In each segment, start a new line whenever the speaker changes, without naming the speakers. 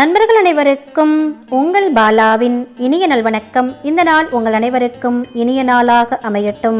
நண்பர்கள் அனைவருக்கும் உங்கள் பாலாவின் இனிய நல்வணக்கம் இந்த நாள் உங்கள் அனைவருக்கும் இனிய நாளாக அமையட்டும்.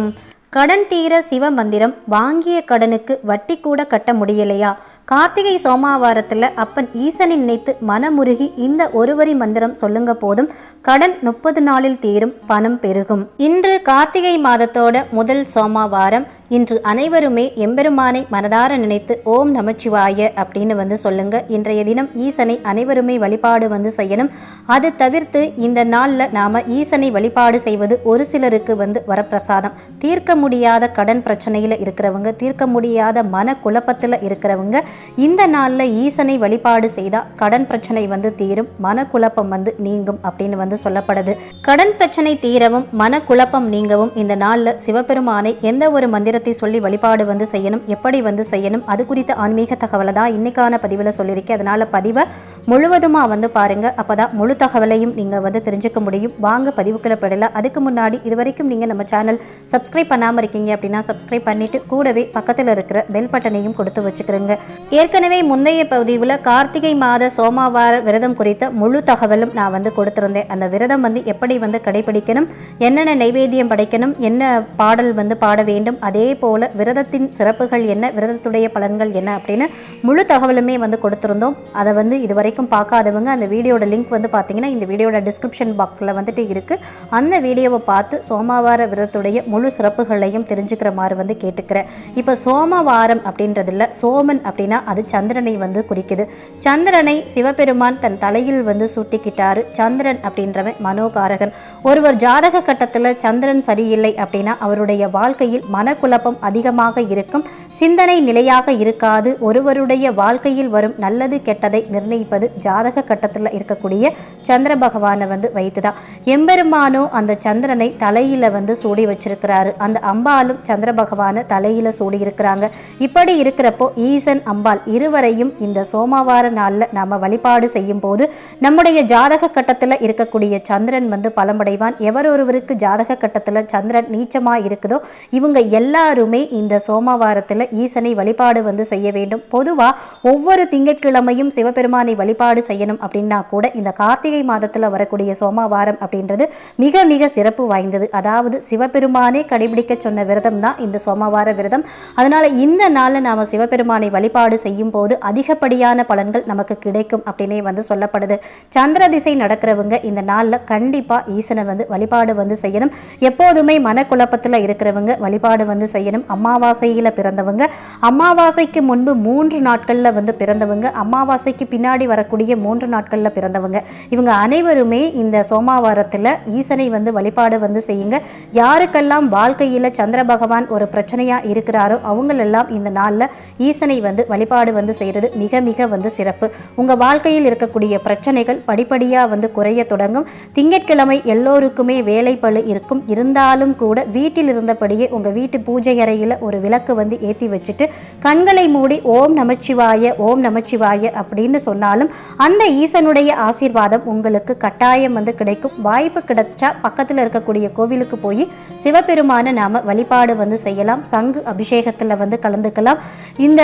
கடன் தீர சிவ மந்திரம் வாங்கிய கடனுக்கு வட்டி கூட கட்ட முடியலையா? கார்த்திகை சோமாவாரத்தில் அப்பன் ஈசனை நினைத்து மனமுருகி இந்த ஒருவரி மந்திரம் சொல்லுங்க போதும். கடன் முப்பது நாளில் தீரும் பணம் பெருகும். இன்று கார்த்திகை மாதத்தோட முதல் சோமாவாரம். இன்று அனைவருமே எம்பெருமானை மனதார நினைத்து ஓம் நமச்சிவாய அப்படின்னு வந்து சொல்லுங்க. இன்றைய தினம் ஈசனை அனைவருமே வழிபாடு வந்து செய்யணும். அது தவிர்த்து இந்த நாளில் நாம ஈசனை வழிபாடு செய்வது ஒரு சிலருக்கு வந்து வரப்பிரசாதம். தீர்க்க முடியாத கடன் பிரச்சனையில் இருக்கிறவங்க தீர்க்க முடியாத மன குழப்பத்தில் இருக்கிறவங்க இந்த நாளில் ஈசனை வழிபாடு செய்தால் கடன் பிரச்சனை வந்து தீரும் மனக்குழப்பம் வந்து நீங்கும் அப்படின்னு வந்து சொல்லப்படுது. கடன் பிரச்சனை தீரவும் மனக்குழப்பம் நீங்கவும் இந்த நாளில் சிவபெருமானை எந்த ஒரு மந்திரத்தை சொல்லி வழிபாடு வந்து செய்யணும் எப்படி வந்து செய்யணும் அது குறித்த ஆன்மீக தகவலை தான் இன்னைக்கான பதிவில் சொல்லியிருக்கேன். அதனால் பதிவை முழுவதுமாக வந்து பாருங்க. அப்பதான் முழு தகவலையும் நீங்கள் வந்து தெரிஞ்சுக்க முடியும். வாங்க பதிவுக்குள்ள பெறலாம் அதுக்கு முன்னாடி இது வரைக்கும் நீங்கள் நம்ம சேனல் சப்ஸ்கிரைப் பண்ணாமல் இருக்கீங்க அப்படின்னா சப்ஸ்கிரைப் பண்ணிவிட்டு கூடவே பக்கத்தில் இருக்கிற பெல் பட்டனையும் கொடுத்து வச்சுக்கிறோங்க. ஏற்கனவே முந்தைய பதிவில் கார்த்திகை மாத சோமாவார விரதம் குறித்த முழு தகவலும் நான் வந்து கொடுத்துருந்தேன். அந்த விரதம் வந்து எப்படி வந்து கடைபிடிக்கணும் என்னென்ன நைவேத்தியம் படைக்கணும் என்ன பாடல் வந்து பாட வேண்டும் அதே போல் விரதத்தின் சிறப்புகள் என்ன விரதத்துடைய பலன்கள் என்ன அப்படின்னு முழு தகவலுமே வந்து கொடுத்துருந்தோம். அதை வந்து இதுவரை வரைக்கும் பார்க்காதவங்க அந்த வீடியோட லிங்க் வந்து பார்த்தீங்கன்னா இந்த வீடியோட டிஸ்கிரிப்ஷன் பாக்ஸில் வந்துட்டு இருக்குது அந்த வீடியோவை பார்த்து சோமவார விரதத்துடைய முழு சிறப்புகளையும் தெரிஞ்சுக்கிற மாதிரி வந்து கேட்டுக்கிறேன். இப்போ சோமவாரம் அப்படின்றதில்ல சோமன் அப்படின்னா அது சந்திரனை வந்து குறிக்குது. சந்திரனை சிவபெருமான் தன் தலையில் வந்து சூட்டிக்கிட்டாரு. சந்திரன் அப்படின்றவன் மனோகாரகன். ஒருவர் ஜாதக கட்டத்தில் சந்திரன் சரியில்லை அப்படின்னா அவருடைய வாழ்க்கையில் மனக்குழப்பம் அதிகமாக இருக்கும். சிந்தனை நிலையாக இருக்காது. ஒருவருடைய வாழ்க்கையில் வரும் நல்லது கெட்டதை நிர்ணயிப்பது ஜாதக கட்டத்தில் இருக்கக்கூடிய சந்திர பகவானை வந்து வைத்துதான். எம்பெருமானோ அந்த சந்திரனை தலையில வந்து சூடி வச்சிருக்கிறாரு. அந்த அம்பாலும் சந்திர பகவானை தலையில சூடி இருக்கிறாங்க. இப்படி இருக்கிறப்போ ஈசன் அம்பாள் இருவரையும் இந்த சோமவார நாளில் நாம வழிபாடு செய்யும் போது நம்முடைய ஜாதக கட்டத்தில் இருக்கக்கூடிய சந்திரன் வந்து பலமடைவான். எவரொருவருக்கு ஜாதக கட்டத்தில் சந்திரன் நீச்சமாக இருக்குதோ இவங்க எல்லாருமே இந்த சோமவாரத்தில் ஈசனை வழிபாடு வந்து செய்ய வேண்டும். பொதுவாக ஒவ்வொரு திங்கட்கிழமையும் சிவபெருமானை வழிபாடு செய்யணும் அப்படின்னா கூட இந்த கார்த்திகை மாதத்தில் வரக்கூடிய சோமவாரம் அப்படின்றது மிக மிக சிறப்பு வாய்ந்தது. அதாவது சிவபெருமானே கடைபிடிக்க சொன்ன விரதம் தான் இந்த சோமவார விரதம். அதனால் இந்த நாளில் நாம சிவபெருமானை வழிபாடு செய்யும் போது அதிகப்படியான பலன்கள் நமக்கு கிடைக்கும் அப்படின்னே வந்து சொல்லப்படுது. சந்திர திசை நடக்கிறவங்க இந்த நாளில் கண்டிப்பாக ஈசனை வந்து வழிபாடு வந்து செய்யணும். எப்போதுமே மனக்குழப்பத்தில் இருக்கிறவங்க வழிபாடு வந்து செய்யணும். அமாவாசையில் பிறந்தவங்க அமாவாசைக்கு முன்பு மூன்று நாட்களில் வந்து பிறந்தவங்க. அமாவாசைக்கு பின்னாடி வரக்கூடிய மூன்று நாட்களில் பிறந்தவங்க. இவங்க அனைவருமே இந்த சோமாவாரத்தில் ஈசனை வந்து வழிபாடு வந்து செய்யுங்க. யாருக்கெல்லாம் வாழ்க்கையில் சந்திர பகவான் ஒரு பிரச்சனையாக இருக்கிறாரோ அவங்களெல்லாம் இந்த நாளில் ஈசனை வந்து வழிபாடு வந்து செய்கிறது மிக மிக வந்து சிறப்பு. உங்கள் வாழ்க்கையில் இருக்கக்கூடிய பிரச்சனைகள் படிப்படியாக வந்து குறைய தொடங்கும். திங்கட்கிழமை எல்லோருக்குமே வேலை பழு இருக்கும். இருந்தாலும் கூட வீட்டில் இருந்தபடியே உங்கள் வீட்டு பூஜை அறையில் ஒரு விளக்கு வந்து ஏற்றி வச்சுட்டு கண்களை மூடி ஓம் நமச்சிவாய ஓம் நமச்சிவாய அப்படின்னு சொன்னாலும் அந்த ஈசனுடைய ஆசீர்வாதம் உங்களுக்கு கட்டாயம் வந்து கிடைக்கும். வாய்ப்பு கிடைச்சா பக்கத்தில் இருக்கக்கூடிய கோவிலுக்கு போய் சிவபெருமான நாம வழிபாடு வந்து செய்யலாம். சங்கு அபிஷேகத்தில் வந்து கலந்துக்கலாம். இந்த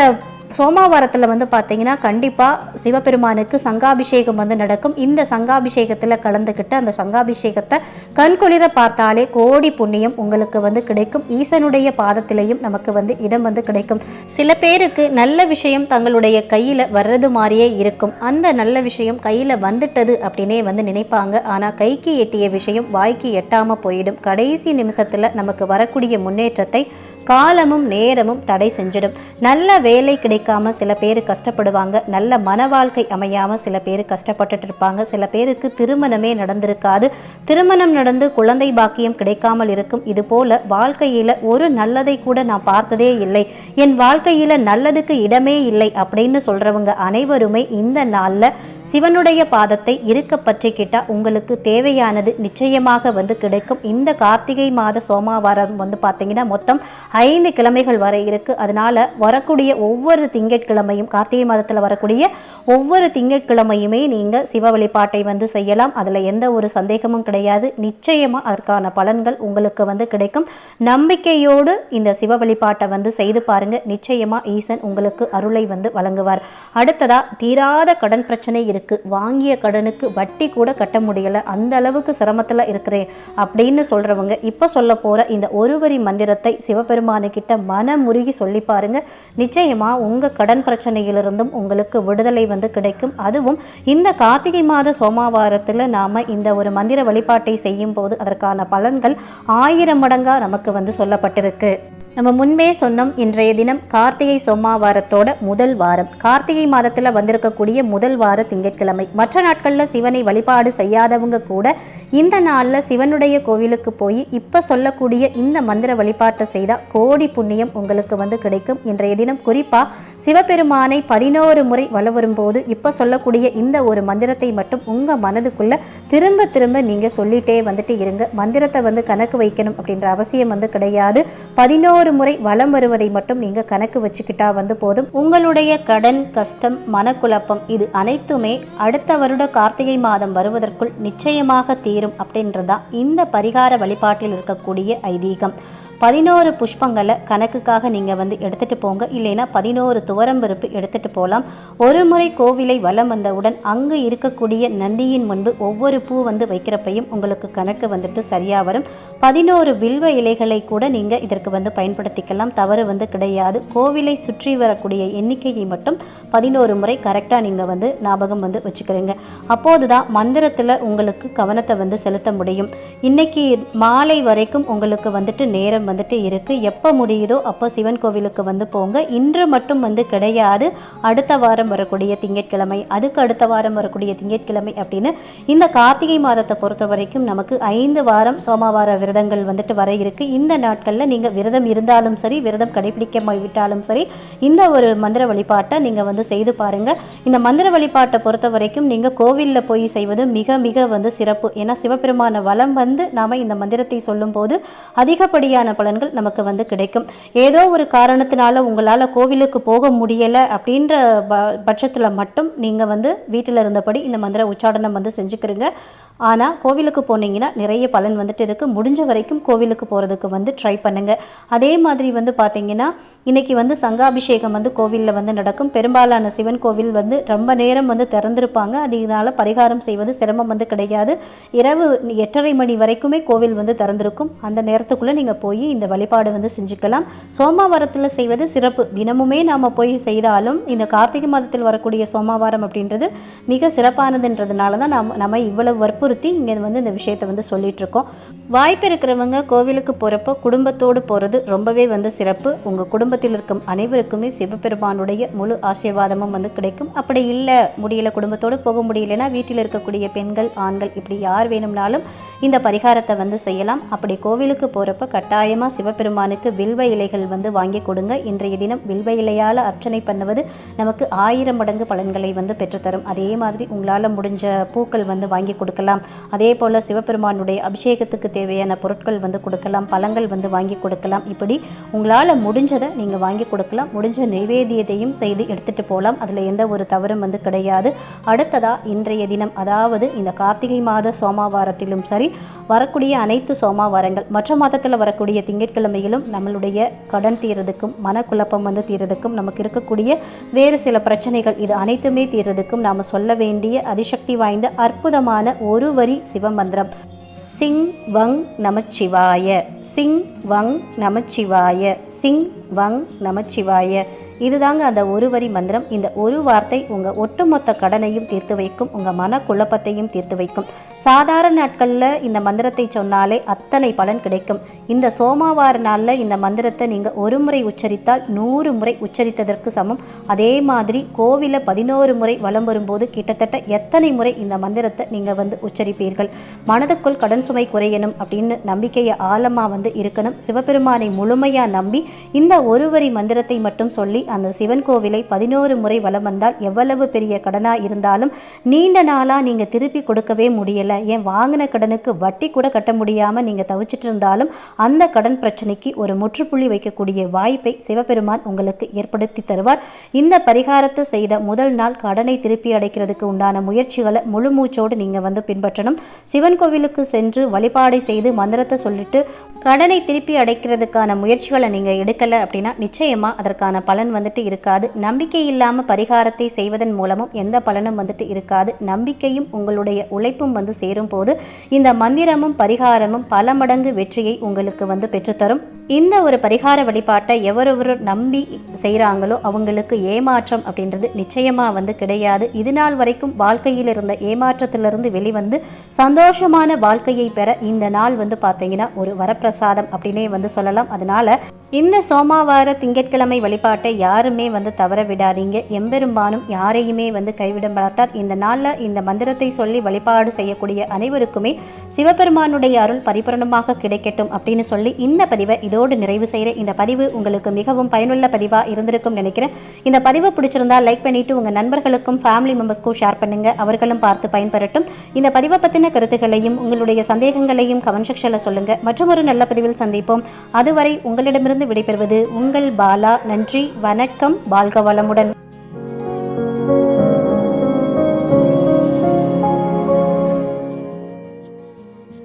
சோமாவாரத்தில் வந்து பார்த்தீங்கன்னா கண்டிப்பாக சிவபெருமானுக்கு சங்காபிஷேகம் வந்து நடக்கும். இந்த சங்காபிஷேகத்தில் கலந்துக்கிட்டு அந்த சங்காபிஷேகத்தை கண்குளிர பார்த்தாலே கோடி புண்ணியம் உங்களுக்கு வந்து கிடைக்கும். ஈசனுடைய பாதத்திலையும் நமக்கு வந்து இடம் வந்து கிடைக்கும். சில பேருக்கு நல்ல விஷயம் தங்களுடைய கையில் வர்றது மாதிரியே இருக்கும். அந்த நல்ல விஷயம் கையில் வந்துட்டது அப்படின்னே வந்து நினைப்பாங்க. ஆனால் கைக்கு எட்டிய விஷயம் வாய்க்கு எட்டாமல் போயிடும். கடைசி நிமிஷத்தில் நமக்கு வரக்கூடிய முன்னேற்றத்தை காலமும் நேரமும் தடை செஞ்சிடும். நல்ல வேலை கிடைக்காம சில பேர் கஷ்டப்படுவாங்க. நல்ல மன வாழ்க்கை அமையாம சில பேர் கஷ்டப்பட்டுட்டு இருப்பாங்க சில பேருக்கு திருமணமே நடந்திருக்காது. திருமணம் நடந்து குழந்தை பாக்கியம் கிடைக்காமல் இருக்கும். இது போல வாழ்க்கையில ஒரு நல்லதை கூட நான் பார்த்ததே இல்லை. என் வாழ்க்கையில நல்லதுக்கு இடமே இல்லை அப்படின்னு சொல்றவங்க அனைவருமே இந்த நாள்ல சிவனுடைய பாதத்தை இருக்க பற்றிக்கிட்டா உங்களுக்கு தேவையானது நிச்சயமாக வந்து கிடைக்கும். இந்த கார்த்திகை மாத சோமாவாரம் வந்து பார்த்தீங்கன்னா மொத்தம் ஐந்து கிழமைகள் வரை இருக்குது அதனால் வரக்கூடிய ஒவ்வொரு திங்கட்கிழமையும் கார்த்திகை மாதத்தில் வரக்கூடிய ஒவ்வொரு திங்கட்கிழமையுமே நீங்கள் சிவ வழிபாட்டை வந்து செய்யலாம். அதில் எந்த ஒரு சந்தேகமும் கிடையாது. நிச்சயமாக அதற்கான பலன்கள் உங்களுக்கு வந்து கிடைக்கும். நம்பிக்கையோடு இந்த சிவ வழிபாட்டை வந்து செய்து பாருங்கள் நிச்சயமாக ஈசன் உங்களுக்கு அருளை வந்து வழங்குவார். அடுத்ததாக தீராத கடன் பிரச்சனை இருக்கு. இருக்குது வாங்கிய கடனுக்கு வட்டி கூட கட்ட முடியலை. அந்த அளவுக்கு சிரமத்தில் இருக்கிறேன் அப்படின்னு சொல்கிறவங்க இப்போ சொல்ல போகிற இந்த ஒரு வரி மந்திரத்தை சிவபெருமானுக்கிட்ட மனமுருகி சொல்லி பாருங்கள் நிச்சயமாக உங்கள் கடன் பிரச்சனையிலிருந்தும் உங்களுக்கு விடுதலை வந்து கிடைக்கும். அதுவும் இந்த கார்த்திகை மாத சோமாவாரத்தில் நாம் இந்த ஒரு மந்திர வழிபாட்டை செய்யும் போது அதற்கான பலன்கள் ஆயிரம் மடங்காக நமக்கு வந்து சொல்லப்பட்டிருக்கு. நம்ம முன்பே சொன்னோம் இன்றைய தினம் கார்த்திகை சோமாவாரத்தோட முதல் வாரம். கார்த்திகை மாதத்தில் வந்திருக்கக்கூடிய முதல் வார திங்கட்கிழமை. மற்ற நாட்களில் சிவனை வழிபாடு செய்யாதவங்க கூட இந்த நாளில் சிவனுடைய கோவிலுக்கு போய் இப்போ சொல்லக்கூடிய இந்த மந்திர வழிபாட்டை செய்தால் கோடி புண்ணியம் உங்களுக்கு வந்து கிடைக்கும். இன்றைய தினம் குறிப்பாக சிவபெருமானை பதினோரு முறை வளவரும் போது இப்போ சொல்லக்கூடிய இந்த ஒரு மந்திரத்தை மட்டும் உங்கள் மனதுக்குள்ளே திரும்ப திரும்ப நீங்கள் சொல்லிட்டே வந்துட்டு இருங்க. மந்திரத்தை வந்து கணக்கு வைக்கணும் அப்படின்ற அவசியம் வந்து கிடையாது. பதினோரு முறை வலம் வருவதை மட்டும் நீங்கள் கணக்கு வச்சுக்கிட்டா வந்து போதும். உங்களுடைய கடன் கஷ்டம் மனக்குழப்பம் இது அனைத்துமே அடுத்த வருட கார்த்திகை மாதம் வருவதற்குள் நிச்சயமாக தீரும் அப்படின்றதான் இந்த பரிகார வழிபாட்டில் இருக்கக்கூடிய ஐதீகம். பதினோரு புஷ்பங்களை கணக்குக்காக நீங்கள் வந்து எடுத்துகிட்டு போங்க. இல்லைன்னா பதினோரு துவரம்பருப்பு எடுத்துகிட்டு போகலாம் ஒரு முறை கோவிலை வலம் வந்தவுடன் அங்கு இருக்கக்கூடிய நந்தியின் முன்பு ஒவ்வொரு பூ வந்து வைக்கிறப்பையும் உங்களுக்கு கணக்கு வந்துட்டு சரியாக வரும். பதினோரு வில்வ இலைகளை கூட நீங்கள் இதற்கு வந்து பயன்படுத்திக்கலாம். தவறு வந்து கிடையாது. கோவிலை சுற்றி வரக்கூடிய எண்ணிக்கையை மட்டும் பதினோரு முறை கரெக்டாக நீங்கள் வந்து ஞாபகம் வந்து வச்சுக்கிறீங்க. அப்போது தான் மந்திரத்தில் உங்களுக்கு கவனத்தை வந்து செலுத்த முடியும். இன்னைக்கு மாலை வரைக்கும் உங்களுக்கு வந்துட்டு நேரம் வந்துட்டு இருக்குது எப்போ முடியுதோ அப்போ சிவன் கோவிலுக்கு வந்து போங்க. இன்று மட்டும் வந்து கிடையாது. அடுத்த வாரம் வரக்கூடிய திங்கட்கிழமை அதுக்கு அடுத்த வாரம் வரக்கூடிய திங்கட்கிழமை அப்படின்னு இந்த கார்த்திகை மாதத்தை பொறுத்த வரைக்கும் நமக்கு ஐந்து வாரம் சோமவார விரதங்கள் வந்துட்டு வர இருக்கு. இந்த நாட்களில் நீங்கள் விரதம் இருந்தாலும் சரி விரதம் கடைபிடிக்க விட்டாலும் சரி இந்த ஒரு மந்திர வழிபாட்டை நீங்கள் வந்து செய்து பாருங்க. இந்த மந்திர வழிபாட்டை பொறுத்த வரைக்கும் நீங்கள் கோவிலில் போய் செய்வது மிக மிக வந்து சிறப்பு. ஏன்னா சிவபெருமான வலம் வந்து நாம் இந்த மந்திரத்தை சொல்லும்போது அதிகப்படியான பலன்கள் நமக்கு வந்து கிடைக்கும். ஏதோ ஒரு காரணத்தினால உங்களால் கோவிலுக்கு போக முடியலை அப்படின்ற ப பட்சத்தில் மட்டும் நீங்கள் வந்து வீட்டில் இருந்தபடி இந்த மந்திர உச்சாடனம் வந்து செஞ்சுக்கிறீங்க. ஆனால் கோவிலுக்கு போனீங்கன்னா நிறைய பலன் வந்துட்டு இருக்குது முடிஞ்ச வரைக்கும் கோவிலுக்கு போகிறதுக்கு வந்து ட்ரை பண்ணுங்கள் அதே மாதிரி வந்து பார்த்தீங்கன்னா இன்றைக்கி வந்து சங்காபிஷேகம் வந்து கோவிலில் வந்து நடக்கும். பெரும்பாலான சிவன் கோவில் வந்து ரொம்ப நேரம் வந்து திறந்திருப்பாங்க. அதனால பரிகாரம் செய்வது சிரமம் வந்து கிடையாது. இரவு எட்டரை மணி வரைக்குமே கோவில் வந்து திறந்திருக்கும். அந்த நேரத்துக்குள்ளே நீங்கள் போய் இந்த வழிபாடு வந்து செஞ்சுக்கலாம். சோமவாரத்தில் செய்வது சிறப்பு. தினமுமே நாம் போய் செய்தாலும் இந்த கார்த்திகை மாதத்தில் வரக்கூடிய சோமவாரம் அப்படின்றது மிக சிறப்பானதுன்றதுனால தான் நாம் நம்ம இவ்வளவு வற்புறுத்தி இங்கே வந்து இந்த விஷயத்தை வந்து சொல்லிட்டு இருக்கோம் வாய்ப்பு இருக்கிறவங்க கோவிலுக்கு போகிறப்போ குடும்பத்தோடு போகிறது ரொம்பவே வந்து சிறப்பு. உங்கள் குடும்பத்தில் இருக்கும் அனைவருக்குமே சிவபெருமானுடைய முழு ஆசீர்வாதமும் வந்து கிடைக்கும். அப்படி இல்லை முடியல குடும்பத்தோடு போக முடியலன்னா வீட்டில் இருக்கக்கூடிய பெண்கள் ஆண்கள் இப்படி யார் வேணும்னாலும் இந்த பரிகாரத்தை வந்து செய்யலாம். அப்படி கோவிலுக்கு போகிறப்ப கட்டாயமாக சிவபெருமானுக்கு வில்வ இலைகள் வந்து வாங்கி கொடுங்க. இன்றைய தினம் வில்வ இலையால் அர்ச்சனை பண்ணுவது நமக்கு ஆயிரம் மடங்கு பலன்களை வந்து பெற்றுத்தரும். அதே மாதிரி உங்களால் முடிஞ்ச பூக்கள் வந்து வாங்கி கொடுக்கலாம். அதே போல் சிவபெருமானுடைய அபிஷேகத்துக்கு தேவையான பொருட்கள் வந்து கொடுக்கலாம் பழங்கள் வந்து வாங்கி கொடுக்கலாம். இப்படி உங்களால் முடிஞ்சதை நீங்கள் வாங்கி கொடுக்கலாம். முடிஞ்ச நைவேத்தியத்தையும் செய்து எடுத்துகிட்டு போகலாம் அதில் எந்த ஒரு தவறும் வந்து கிடையாது. அடுத்ததாக இன்றைய தினம் அதாவது இந்த கார்த்திகை மாத சோமாவாரத்திலும் சரி வரக்கூடிய அனைத்து சோமாவாரங்கள் மற்ற மாதத்தில் வரக்கூடிய திங்கட்கிழமைகளும் நம்மளுடைய கடன் தீர்றதுக்கும் மனக்குழப்பம் வந்து தீர்றதுக்கும் நமக்கு இருக்கக்கூடிய வேறு சில பிரச்சனைகள் இது அனைத்துமே தீர்றதுக்கும் நாம் சொல்ல வேண்டிய அதிசக்தி வாய்ந்த அற்புதமான ஒரு வரி சிவமந்திரம். சிங் வங் நமச்சிவாய. சிங் வங் நமச்சிவாய. சிங் வங் நமச்சிவாய. இதுதாங்க அந்த ஒரு வரி மந்திரம். இந்த ஒரு வார்த்தை உங்கள் ஒட்டுமொத்த கடனையும் தீர்த்து வைக்கும் உங்கள் மன குழப்பத்தையும் தீர்த்து வைக்கும். சாதாரண நாட்களில் இந்த மந்திரத்தை சொன்னாலே அத்தனை பலன் கிடைக்கும். இந்த சோமாவார நாளில் இந்த மந்திரத்தை நீங்கள் ஒரு முறை உச்சரித்தால் நூறு முறை உச்சரித்ததற்கு சமம். அதே மாதிரி கோவிலில் பதினோரு முறை வலம் வரும்போது கிட்டத்தட்ட எத்தனை முறை இந்த மந்திரத்தை நீங்கள் வந்து உச்சரிப்பீர்கள்? மனதுக்குள் கடன் சுமை குறையணும் அப்படின்னு நம்பிக்கையை ஆழமாக வந்து இருக்கணும். சிவபெருமானை முழுமையாக நம்பி இந்த ஒரு வரி மந்திரத்தை மட்டும் சொல்லி அந்த சிவன் கோவிலை பதினோரு முறை வலம் வந்தால் எவ்வளவு பெரிய கடனாக இருந்தாலும் நீண்ட நாளாக நீங்கள் திருப்பி கொடுக்கவே முடியலை. என் வாங்கின கடனுக்கு வட்டி கூட கட்ட முடியாமல் நீங்கள் தவிச்சிட்டு இருந்தாலும் அந்த கடன் பிரச்சனைக்கு ஒரு முற்றுப்புள்ளி வைக்கக்கூடிய வாய்ப்பை சிவபெருமான் உங்களுக்கு ஏற்படுத்தி தருவார். இந்த பரிகாரத்தை செய்த முதல் நாள் கடனை திருப்பி அடைக்கிறதுக்கு உண்டான முயற்சிகளை முழு மூச்சோடு நீங்கள் வந்து பின்பற்றணும். சிவன் கோவிலுக்கு சென்று வழிபாடை செய்து மந்திரத்தை சொல்லிட்டு கடனை திருப்பி அடைக்கிறதுக்கான முயற்சிகளை நீங்கள் எடுக்கலை அப்படின்னா நிச்சயமாக அதற்கான பலன் வந்துட்டு இருக்காது. நம்பிக்கை இல்லாமல் பரிகாரத்தை செய்வதன் மூலமும் எந்த பலனும் வந்துட்டு இருக்காது. நம்பிக்கையும் உங்களுடைய உழைப்பும் வந்து சேரும் போது இந்த மந்திரமும் பரிகாரமும் பல மடங்கு வெற்றியை உங்களுக்கு வந்து பெற்றுத்தரும். இந்த ஒரு பரிகார வழிபாட்டை எவரொரு நம்பி செய்கிறாங்களோ அவங்களுக்கு ஏமாற்றம் அப்படின்றது நிச்சயமாக வந்து கிடையாது. இது நாள் வரைக்கும் வாழ்க்கையில் இருந்த ஏமாற்றத்திலிருந்து வெளிவந்து சந்தோஷமான வாழ்க்கையை பெற இந்த நாள் வந்து பார்த்தீங்கன்னா ஒரு வரப்பிரசாதம் அப்படின்னே வந்து சொல்லலாம். அதனால இந்த சோமாவார திங்கட்கிழமை வழிபாட்டை யாருமே வந்து தவற விடாதீங்க. எம்பெரும்பானும் யாரையுமே வந்து கைவிட மாட்டார். இந்த நாளில் இந்த மந்திரத்தை சொல்லி வழிபாடு செய்யக்கூடிய அனைவருக்குமே சிவபெருமானுடைய அருள் பரிபூரணமாக கிடைக்கட்டும் அப்படின்னு சொல்லி இந்த பதிவை இது இதோடு நிறைவு செய்கிற இந்த பதிவு உங்களுக்கு மிகவும் பயனுள்ள பதிவாக இருந்திருக்கும் நினைக்கிறேன். இந்த பதிவை பிடிச்சிருந்தா லைக் பண்ணிட்டு உங்கள் நண்பர்களுக்கும் ஃபேமிலி மெம்பர்ஸ்க்கும் ஷேர் பண்ணுங்க. அவர்களும் பார்த்து பயன்பெறட்டும். இந்த பதிவை பற்றின கருத்துக்களையும் உங்களுடைய சந்தேகங்களையும் கமெண்ட் செக்ஷனில் சொல்லுங்க. மற்றும் ஒரு நல்ல பதிவில் சந்திப்போம். அதுவரை உங்களிடமிருந்து விடைபெறுவது உங்கள் பாலா. நன்றி வணக்கம். வாழ்க வளமுடன்.